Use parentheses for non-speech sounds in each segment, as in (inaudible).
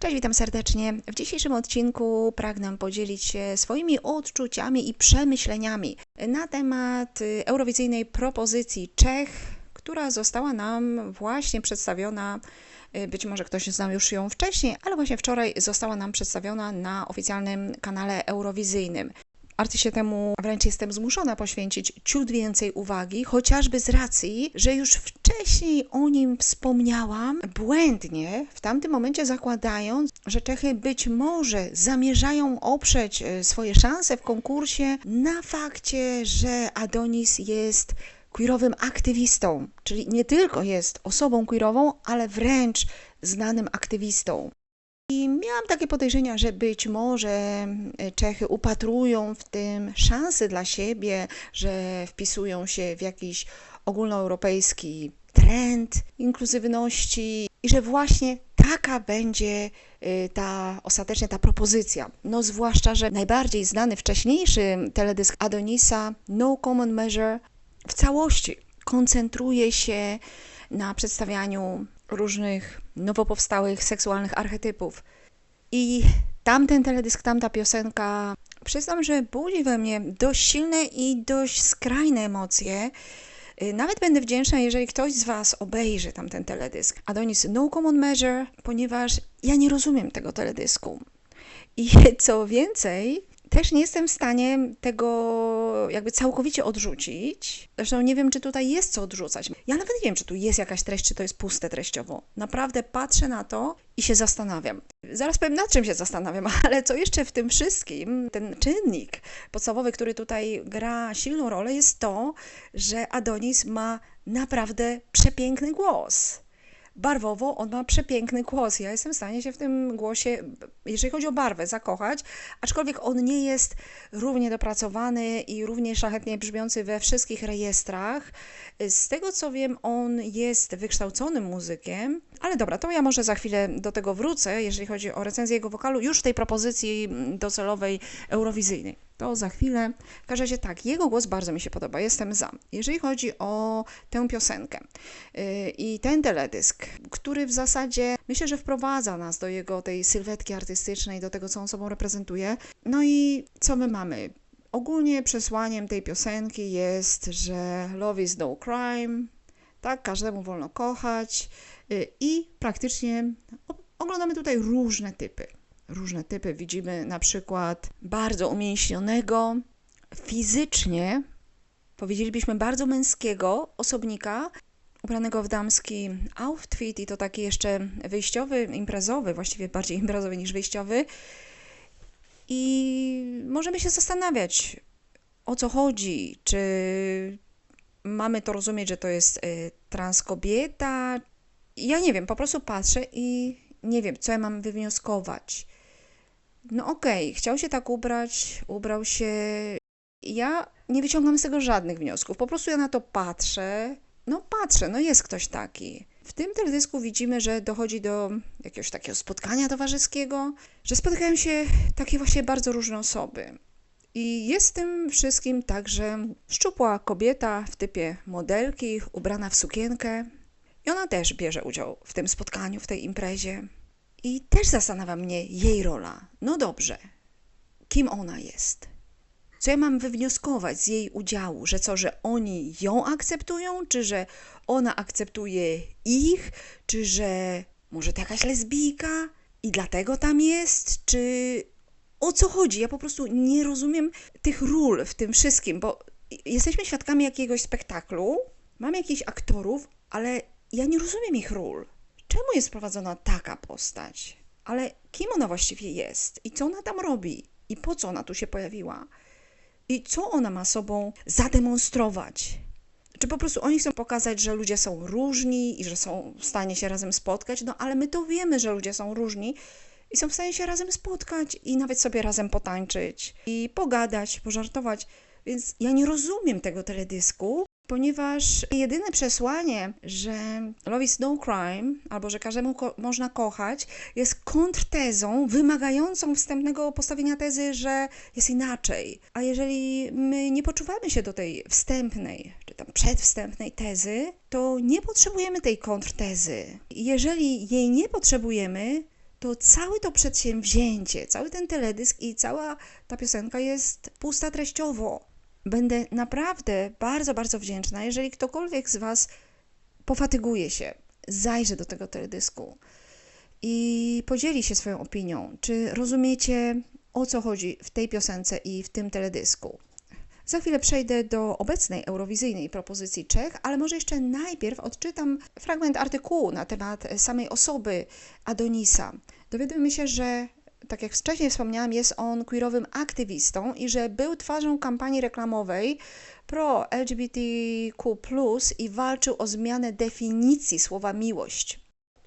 Cześć, witam serdecznie. W dzisiejszym odcinku pragnę podzielić się swoimi odczuciami i przemyśleniami na temat eurowizyjnej propozycji Czech, która została nam właśnie przedstawiona. Być może ktoś znał już ją wcześniej, ale właśnie wczoraj została nam przedstawiona na oficjalnym kanale eurowizyjnym. Artyście temu wręcz jestem zmuszona poświęcić ciut więcej uwagi, chociażby z racji, że już wcześniej o nim wspomniałam, błędnie w tamtym momencie zakładając, że Czechy być może zamierzają oprzeć e, swoje szanse w konkursie na fakcie, że Adonis jest queerowym aktywistą, czyli nie tylko jest osobą queerową, ale wręcz znanym aktywistą. I miałam takie podejrzenia, że być może e, Czechy upatrują w tym szansy dla siebie, że wpisują się w jakiś ogólnoeuropejski trend inkluzywności i że właśnie taka będzie y, ta ostatecznie ta propozycja. No zwłaszcza, że najbardziej znany wcześniejszy teledysk Adonisa No Common Measure w całości koncentruje się na przedstawianiu różnych nowo powstałych seksualnych archetypów. I tamten teledysk, tamta piosenka, przyznam, że budzi we mnie dość silne i dość skrajne emocje. Y, Nawet będę wdzięczna, jeżeli ktoś z Was obejrzy tamten teledysk. Adonis No Common Measure, ponieważ ja nie rozumiem tego teledysku. I co więcej, też nie jestem w stanie tego jakby całkowicie odrzucić. Zresztą nie wiem, czy tutaj jest co odrzucać. Ja nawet nie wiem, czy tu jest jakaś treść, czy to jest puste treściowo. Naprawdę patrzę na to i się zastanawiam. Zaraz powiem, nad czym się zastanawiam, (laughs) ale co jeszcze w tym wszystkim, ten czynnik podstawowy, który tutaj gra silną rolę, jest to, że Adonis ma naprawdę przepiękny głos barwowo on ma przepiękny głos. Ja jestem w stanie się w tym głosie, jeżeli chodzi o barwę, zakochać, aczkolwiek on nie jest równie dopracowany i równie szlachetnie brzmiący we wszystkich rejestrach. Z tego co wiem, on jest wykształconym muzykiem, ale dobra, to ja może za chwilę do tego wrócę, jeżeli chodzi o recenzję jego wokalu, już w tej propozycji docelowej eurowizyjnej. To za chwilę. W każdym razie tak, jego głos bardzo mi się podoba, jestem za. Jeżeli chodzi o tę piosenkę yy, i ten teledysk, który w zasadzie myślę, że wprowadza nas do jego tej sylwetki artystycznej, do tego, co on sobą reprezentuje. No i co my mamy? Ogólnie przesłaniem tej piosenki jest, że love is no crime, tak, każdemu wolno kochać yy, i praktycznie oglądamy tutaj różne typy różne typy. Widzimy na przykład bardzo umięśnionego, fizycznie, powiedzielibyśmy bardzo męskiego osobnika, ubranego w damski outfit i to taki jeszcze wyjściowy, imprezowy, właściwie bardziej (laughs) imprezowy niż wyjściowy. I możemy się zastanawiać, o co chodzi, czy mamy to rozumieć, że to jest y, trans kobieta. Ja nie wiem, po prostu patrzę i nie wiem, co ja mam wywnioskować. No okej, chciał się tak ubrać, ubrał się. Ja nie wyciągam z tego żadnych wniosków. Po prostu ja na to patrzę. No patrzę, no jest ktoś taki. W tym teledysku widzimy, że dochodzi do jakiegoś takiego spotkania towarzyskiego, że spotykają się takie właśnie bardzo różne osoby. I jest tym wszystkim także szczupła kobieta w typie modelki, ubrana w sukienkę. I ona też bierze udział w tym spotkaniu, w tej imprezie. I też zastanawia mnie jej rola. No dobrze, kim ona jest? Co ja mam wywnioskować z jej udziału? Że co, że oni ją akceptują, czy że ona akceptuje ich, czy że może to jakaś lesbijka i dlatego tam jest, czy o co chodzi? Ja po prostu nie rozumiem tych ról w tym wszystkim, bo jesteśmy świadkami jakiegoś spektaklu, mamy jakichś aktorów, ale ja nie rozumiem ich ról czemu jest prowadzona taka postać? Ale kim ona właściwie jest? I co ona tam robi? I po co ona tu się pojawiła? I co ona ma sobą zademonstrować? Czy po prostu oni chcą pokazać, że ludzie są różni i że są w stanie się razem spotkać? No ale my to wiemy, że ludzie są różni i są w stanie się razem spotkać i nawet sobie razem potańczyć i pogadać, pożartować. Więc ja nie rozumiem tego teledysku, ponieważ jedyne przesłanie, że love is no crime, albo że każdemu ko- można kochać, jest kontrtezą wymagającą wstępnego postawienia tezy, że jest inaczej. A jeżeli my nie poczuwamy się do tej wstępnej, czy tam przedwstępnej tezy, to nie potrzebujemy tej kontrtezy. Jeżeli jej nie potrzebujemy, to całe to przedsięwzięcie, cały ten teledysk i cała ta piosenka jest pusta treściowo. Będę naprawdę bardzo, bardzo wdzięczna, jeżeli ktokolwiek z Was pofatyguje się, zajrzy do tego teledysku i podzieli się swoją opinią. Czy rozumiecie, o co chodzi w tej piosence i w tym teledysku? Za chwilę przejdę do obecnej eurowizyjnej propozycji Czech, ale może jeszcze najpierw odczytam fragment artykułu na temat samej osoby Adonisa. Dowiadujemy się, że tak jak wcześniej wspomniałam, jest on queerowym aktywistą i że był twarzą kampanii reklamowej pro LGBTQ i walczył o zmianę definicji słowa miłość.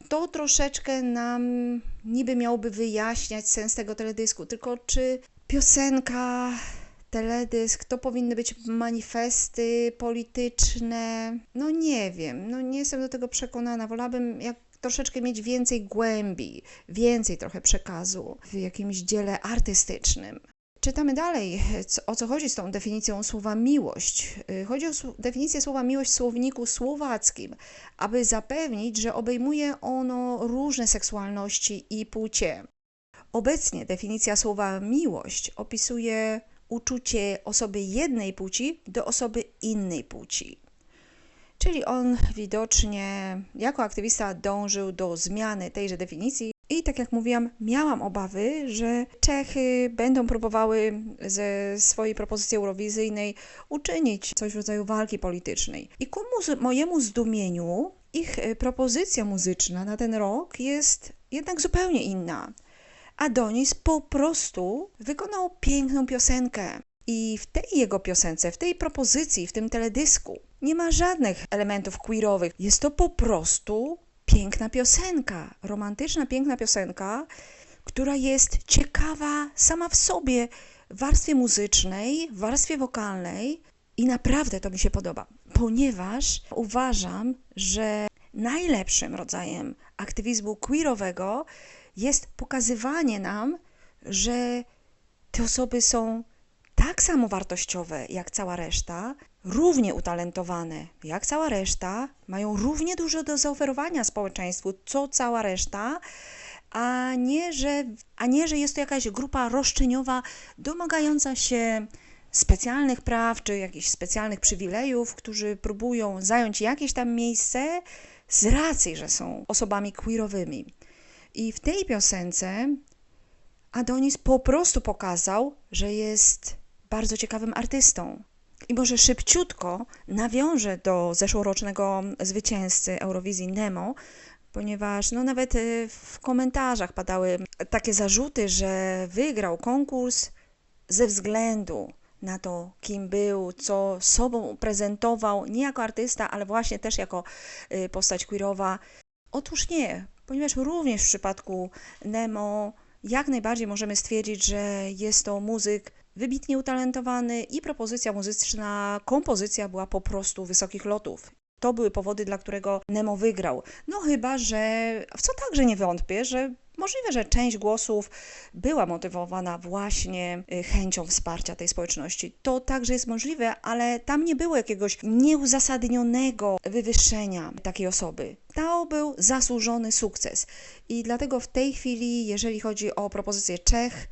To troszeczkę nam niby miałoby wyjaśniać sens tego teledysku, tylko czy piosenka teledysk, to powinny być manifesty polityczne. No nie wiem, no nie jestem do tego przekonana. Wolałabym jak troszeczkę mieć więcej głębi, więcej trochę przekazu w jakimś dziele artystycznym. Czytamy dalej, o co chodzi z tą definicją słowa miłość. Chodzi o definicję słowa miłość w słowniku słowackim, aby zapewnić, że obejmuje ono różne seksualności i płcie. Obecnie definicja słowa miłość opisuje uczucie osoby jednej płci do osoby innej płci. Czyli on widocznie jako aktywista dążył do zmiany tejże definicji. I tak jak mówiłam, miałam obawy, że Czechy będą próbowały ze swojej propozycji eurowizyjnej uczynić coś w rodzaju walki politycznej. I ku mojemu zdumieniu, ich e, propozycja muzyczna na ten rok jest jednak zupełnie inna. Adonis po prostu wykonał piękną piosenkę. I w tej jego piosence, w tej propozycji, w tym teledysku nie ma żadnych elementów queerowych. Jest to po prostu piękna piosenka, romantyczna, piękna piosenka, która jest ciekawa sama w sobie w warstwie muzycznej, w warstwie wokalnej i naprawdę to mi się podoba, ponieważ uważam, że najlepszym rodzajem aktywizmu queerowego jest pokazywanie nam, że te osoby są tak samo wartościowe jak cała reszta, równie utalentowane jak cała reszta, mają równie dużo do zaoferowania społeczeństwu, co cała reszta, a nie, że, a nie, że jest to jakaś grupa roszczeniowa domagająca się specjalnych praw czy jakichś specjalnych przywilejów, którzy próbują zająć jakieś tam miejsce z racji, że są osobami queerowymi. I w tej piosence Adonis po prostu pokazał, że jest bardzo ciekawym artystą. I może szybciutko nawiążę do zeszłorocznego zwycięzcy Eurowizji Nemo, ponieważ no nawet y, w komentarzach padały takie zarzuty, że wygrał konkurs ze względu na to, kim był, co sobą prezentował, nie jako artysta, ale właśnie też jako y, postać queerowa. Otóż nie, ponieważ również w przypadku Nemo jak najbardziej możemy stwierdzić, że jest to muzyk wybitnie utalentowany i propozycja muzyczna, kompozycja była po prostu wysokich lotów. To były powody, dla którego Nemo wygrał. No chyba, że w co także nie wątpię, że Możliwe, że część głosów była motywowana właśnie y, chęcią wsparcia tej społeczności. To także jest możliwe, ale tam nie było jakiegoś nieuzasadnionego wywyższenia takiej osoby. To był zasłużony sukces. I dlatego w tej chwili, jeżeli chodzi o propozycję Czech,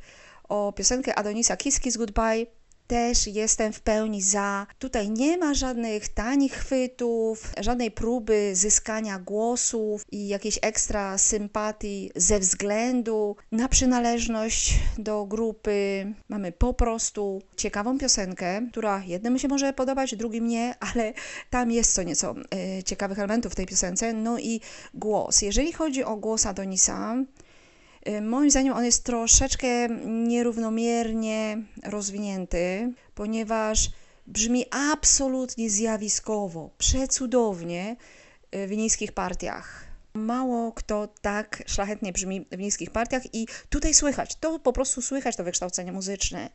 o piosenkę Adonisa Kiss Kiss Goodbye, też jestem w pełni za. Tutaj nie ma żadnych tanich chwytów, żadnej próby zyskania głosów i jakiejś ekstra sympatii ze względu na przynależność do grupy. Mamy po prostu ciekawą piosenkę, która jednemu się może podobać, drugim nie, ale tam jest co nieco y, ciekawych elementów w tej piosence. No i głos. Jeżeli chodzi o głos Adonisa, moim zdaniem on jest troszeczkę nierównomiernie rozwinięty, ponieważ brzmi absolutnie zjawiskowo, przecudownie y, w niskich partiach. Mało kto tak szlachetnie brzmi w niskich partiach i tutaj słychać, to po prostu słychać to wykształcenie muzyczne,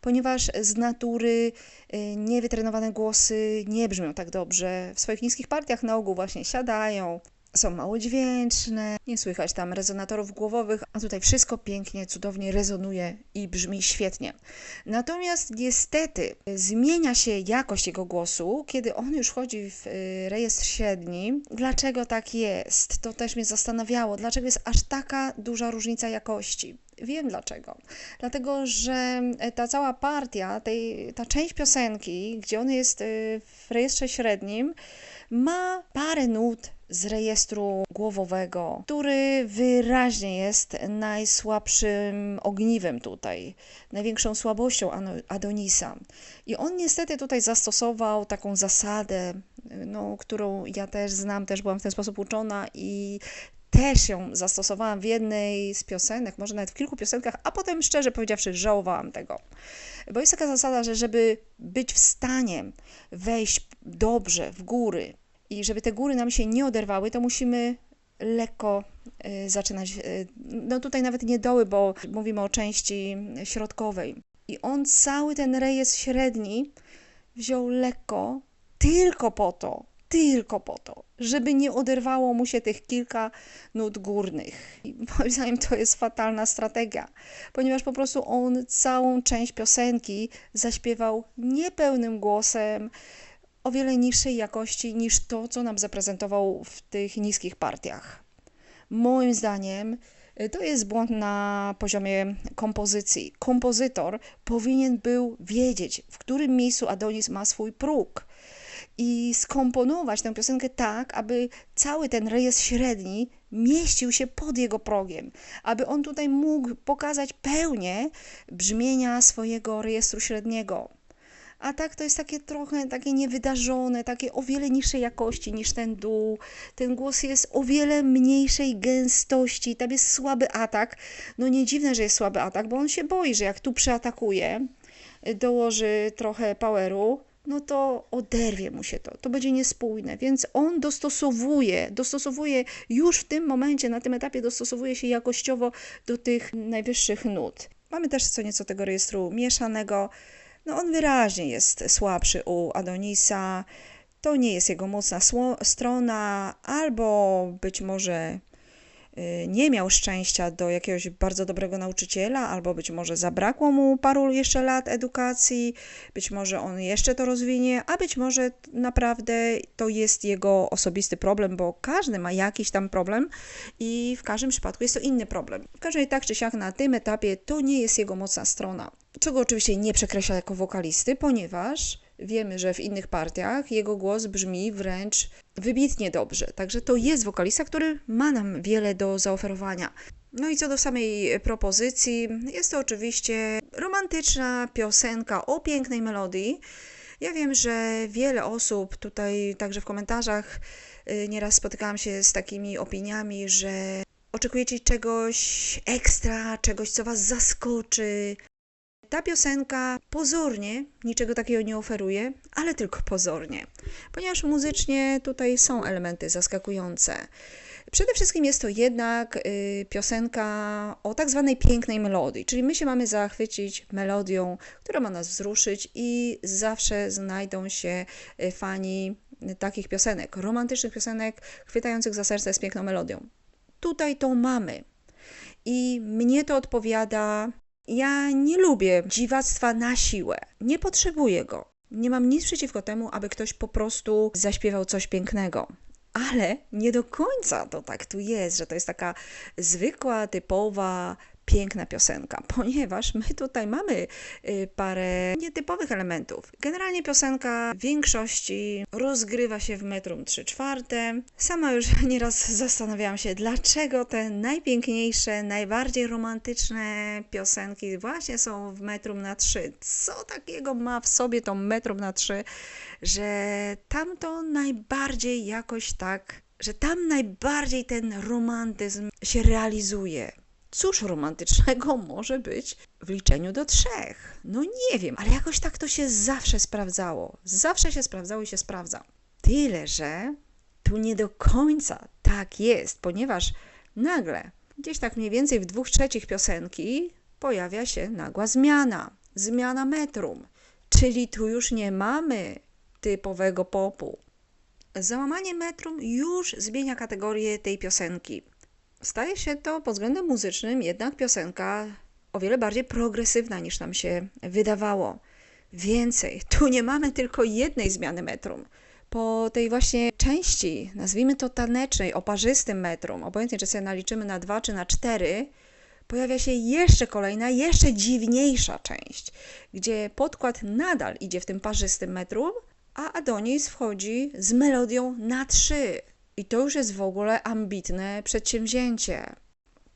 ponieważ z natury y, niewytrenowane głosy nie brzmią tak dobrze. W swoich niskich partiach na ogół właśnie siadają, są mało dźwięczne, nie słychać tam rezonatorów głowowych, a tutaj wszystko pięknie, cudownie rezonuje i brzmi świetnie. Natomiast niestety zmienia się jakość jego głosu, kiedy on już wchodzi w y, rejestr średni. Dlaczego tak jest? To też mnie zastanawiało. Dlaczego jest aż taka duża różnica jakości? Wiem dlaczego. Dlatego, że ta cała partia, tej, ta część piosenki, gdzie on jest y, w rejestrze średnim, ma parę nut z rejestru głowowego, który wyraźnie jest najsłabszym ogniwem tutaj, największą słabością Adonisa. I on niestety tutaj zastosował taką zasadę, no, którą ja też znam, też byłam w ten sposób uczona i też ją zastosowałam w jednej z piosenek, może nawet w kilku piosenkach, a potem szczerze powiedziawszy żałowałam tego. Bo jest taka zasada, że żeby być w stanie wejść dobrze w góry i żeby te góry nam się nie oderwały, to musimy lekko y, zaczynać. y, No tutaj nawet nie doły, bo mówimy o części środkowej. I on cały ten rejestr średni wziął lekko, tylko po to, tylko po to, żeby nie oderwało mu się tych kilka nut górnych. I moim zdaniem to jest fatalna strategia, ponieważ po prostu on całą część piosenki zaśpiewał niepełnym głosem, o wiele niższej jakości niż to, co nam zaprezentował w tych niskich partiach. Moim zdaniem y, to jest błąd na poziomie kompozycji. Kompozytor powinien był wiedzieć, w którym miejscu Adonis ma swój próg i skomponować tę piosenkę tak, aby cały ten rejestr średni mieścił się pod jego progiem, aby on tutaj mógł pokazać pełnię brzmienia swojego rejestru średniego. A tak to jest takie trochę takie niewydarzone, takie o wiele niższej jakości niż ten dół. Ten głos jest o wiele mniejszej gęstości, tam jest słaby atak. No nie dziwne, że jest słaby atak, bo on się boi, że jak tu przeatakuje, dołoży trochę poweru, no to oderwie mu się to, to będzie niespójne, więc on dostosowuje, dostosowuje już w tym momencie, na tym etapie dostosowuje się jakościowo do tych najwyższych nut. Mamy też co nieco tego rejestru mieszanego, no on wyraźnie jest słabszy u Adonisa, to nie jest jego mocna strona, albo być może y, nie miał szczęścia do jakiegoś bardzo dobrego nauczyciela, albo być może zabrakło mu paru jeszcze lat edukacji, być może on jeszcze to rozwinie, a być może naprawdę to jest jego osobisty problem, bo każdy ma jakiś tam problem i w każdym przypadku jest to inny problem. W każdym razie tak czy siak na tym etapie to nie jest jego mocna strona. Co go oczywiście nie przekreśla jako wokalisty, ponieważ wiemy, że w innych partiach jego głos brzmi wręcz wybitnie dobrze. Także to jest wokalista, który ma nam wiele do zaoferowania. No i co do samej propozycji, jest to oczywiście romantyczna piosenka o pięknej melodii. Ja wiem, że wiele osób tutaj, także w komentarzach, y, nieraz spotykałam się z takimi opiniami, że oczekujecie czegoś ekstra, czegoś, co was zaskoczy. Ta piosenka pozornie niczego takiego nie oferuje, ale tylko pozornie, ponieważ muzycznie tutaj są elementy zaskakujące. Przede wszystkim jest to jednak y, piosenka o tak zwanej pięknej melodii, czyli my się mamy zachwycić melodią, która ma nas wzruszyć i zawsze znajdą się y, fani takich piosenek, romantycznych piosenek chwytających za serce z piękną melodią. Tutaj to mamy i mnie to odpowiada ja nie lubię dziwactwa na siłę. Nie potrzebuję go. Nie mam nic przeciwko temu, aby ktoś po prostu zaśpiewał coś pięknego. Ale nie do końca to tak tu jest, że to jest taka zwykła, typowa, piękna piosenka, (laughs) ponieważ my tutaj mamy y, parę nietypowych elementów. Generalnie piosenka w większości rozgrywa się w metrum 3 czwarte. Sama już (laughs) nieraz zastanawiałam się, dlaczego te najpiękniejsze, najbardziej romantyczne piosenki właśnie są w metrum na 3. Co takiego ma w sobie to metrum na 3, że tamto najbardziej jakoś tak, że tam najbardziej ten romantyzm się realizuje. Cóż romantycznego (laughs) może być w liczeniu do trzech? No nie wiem, ale jakoś tak to się zawsze sprawdzało. Zawsze się sprawdzało i się sprawdza. Tyle, że tu nie do końca tak jest, ponieważ nagle, gdzieś tak mniej więcej w dwóch trzecich piosenki, pojawia się nagła zmiana. Zmiana metrum. Czyli tu już nie mamy typowego popu. Załamanie metrum już zmienia kategorię tej piosenki. Staje się to pod względem muzycznym jednak piosenka o wiele bardziej progresywna niż nam się wydawało. Więcej, tu nie mamy tylko jednej zmiany metrum. Po tej właśnie części, nazwijmy to tanecznej, o parzystym metrum, obojętnie czy sobie naliczymy na dwa czy na cztery, pojawia się jeszcze kolejna, jeszcze dziwniejsza część, gdzie podkład nadal idzie w tym parzystym metrum, a Adonis wchodzi z melodią na trzy. I to już jest w ogóle ambitne przedsięwzięcie.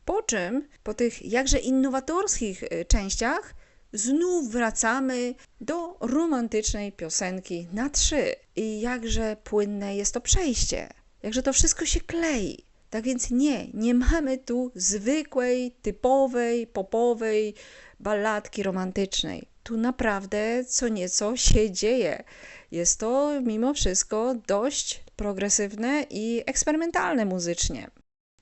Po czym, po tych jakże innowatorskich y, częściach, znów wracamy do romantycznej piosenki na trzy. I jakże płynne jest to przejście, jakże to wszystko się klei. Tak więc nie, nie mamy tu zwykłej, typowej, popowej balladki romantycznej. Tu naprawdę co nieco się dzieje. Jest to mimo wszystko dość progresywne i eksperymentalne muzycznie.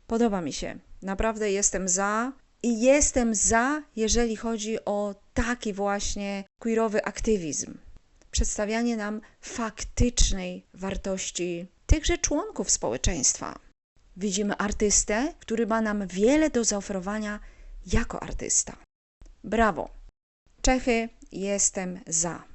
Podoba mi się. Naprawdę jestem za. I jestem za, jeżeli chodzi o taki właśnie queerowy aktywizm. Przedstawianie nam faktycznej wartości tychże członków społeczeństwa. Widzimy artystę, który ma nam wiele do zaoferowania jako artysta. Brawo! Czechy, jestem za.